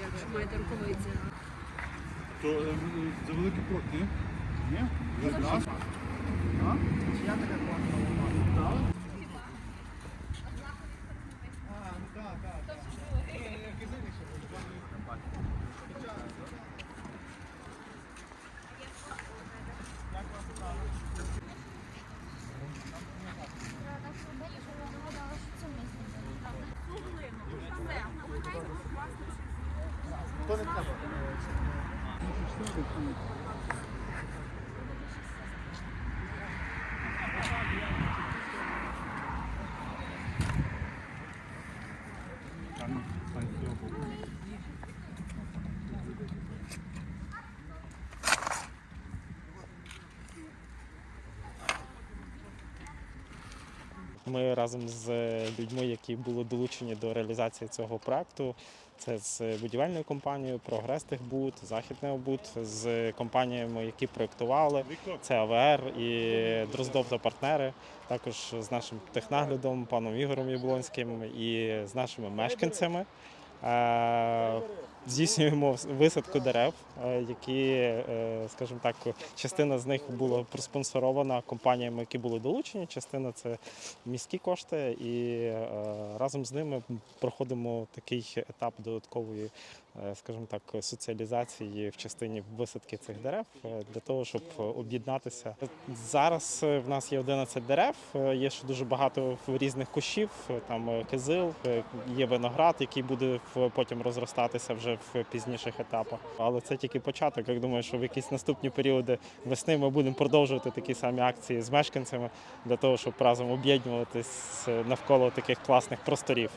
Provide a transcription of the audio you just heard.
Якщо маєте рукавиці. То е, за великий крок, ні? Ні? Ви нас? Ми разом з людьми, які були долучені до реалізації цього проекту, це з будівельною компанією Прогрестехбуд, Західнеобуд, з компаніями, які проєктували, це АВР і Дроздов та партнери, також з нашим технаглядом, паном Ігорем Яблонським і з нашими мешканцями. Здійснюємо висадку дерев, е, які, е, скажімо так, частина з них була проспонсорована компаніями, які були долучені. Частина це міські кошти, і е, разом з ними проходимо такий етап додаткової, скажімо так, соціалізації в частині висадки цих дерев для того, щоб об'єднатися. Зараз в нас є 11 дерев. Є ще дуже багато різних кущів. Там кизил, є виноград, який буде потім розростатися вже в пізніших етапах. Але це тільки початок. Я думаю, що в якісь наступні періоди весни ми будемо продовжувати такі самі акції з мешканцями для того, щоб разом об'єднуватись е, навколо таких класних просторів.